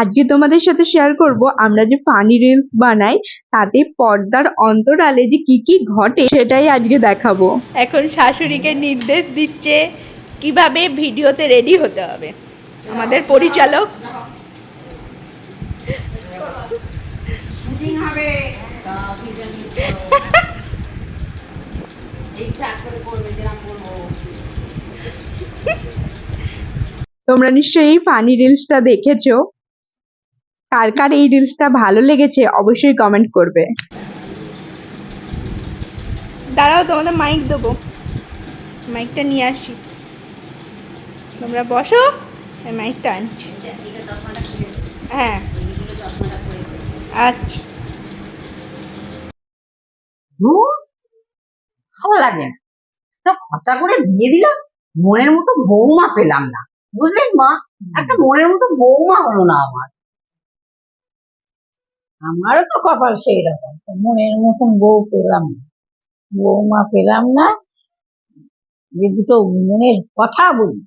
আজকে তোমাদের সাথে শেয়ার করব আমরা যে ফানি রিলস বানাই তাতে পর্দার অন্তরালে যে কি কি ঘটে সেটাই আজকে দেখাবো। এখন শাশুড়িকে নির্দেশ দিচ্ছে কীভাবে ভিডিওতে রেডি হতে হবে। আমাদের পরিচালক। শুটিং হবে। ঠিকঠাক করে করবে তোমরা নিশ্চয়ই এই ফানি রিলসটা দেখেছ। কার কার এই রিলসটা ভালো লেগেছে অবশ্যই কমেন্ট করবে। দাঁড়াও তোমাদের মাইক দেবো। মাইকটা নিয়ে আসি। তোমরা বসো মাইকটা আনছি। হ্যাঁ। আচ্ছা। ভালো লাগে। না তা খরচা করে বিয়ে দিলাম মনের মতো বৌমা পেলাম না। বুঝলেন মা? একটা মনের মতো বৌমা হলো না আমার। আমারও তো কপাল সেই রকম মনের মতন বউ পেলাম না। বৌমা পেলাম না। যে দুটো মনের কথা বলি।